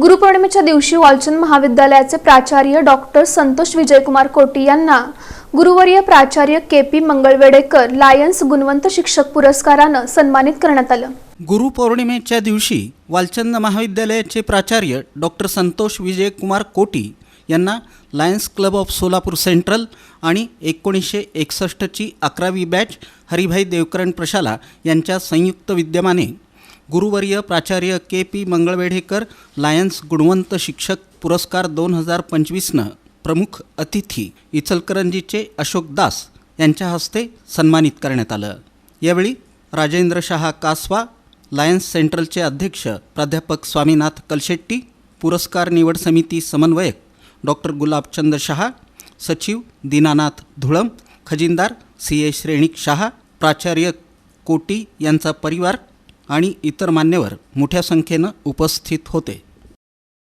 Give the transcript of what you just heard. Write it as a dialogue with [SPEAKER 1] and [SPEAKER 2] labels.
[SPEAKER 1] गुरुपौर्णिमेच्या दिवशी वालचंद महाविद्यालयाचे प्राचार्य डॉक्टर संतोष विजयकुमार कोटी यांना गुरुवर्य प्राचार्य के पी मंगळवेडेकर लायन्स गुणवंत शिक्षक पुरस्कारानं सन्मानित करण्यात आलं.
[SPEAKER 2] गुरुपौर्णिमेच्या दिवशी वालचंद महाविद्यालयाचे प्राचार्य डॉक्टर संतोष विजयकुमार कोटी यांना lions club of Solapur central आणि एकोणीसशे एकसष्टची अकरावी बॅच हरिभाई देवकरण प्रशाला यांच्या संयुक्त विद्यमाने गुरुवर्य प्राचार्य के पी मंगळवेढेकर लायन्स गुणवंत शिक्षक पुरस्कार दोन हजार पंचवीसनं प्रमुख अतिथी इचलकरंजीचे अशोक दास यांच्या हस्ते सन्मानित करण्यात आलं. यावेळी राजेंद्र शहा कासवा लायन्स सेंट्रलचे अध्यक्ष प्राध्यापक स्वामीनाथ कलशेट्टी पुरस्कार निवड समिती समन्वयक डॉक्टर गुलाबचंद शहा सचिव दीनानाथ धुळम खजिनदार सी ए श्रेणिक शहा प्राचार्य कोटी यांचा परिवार आणि इतर मान्यवर मोठ्या संख्येनं उपस्थित होते.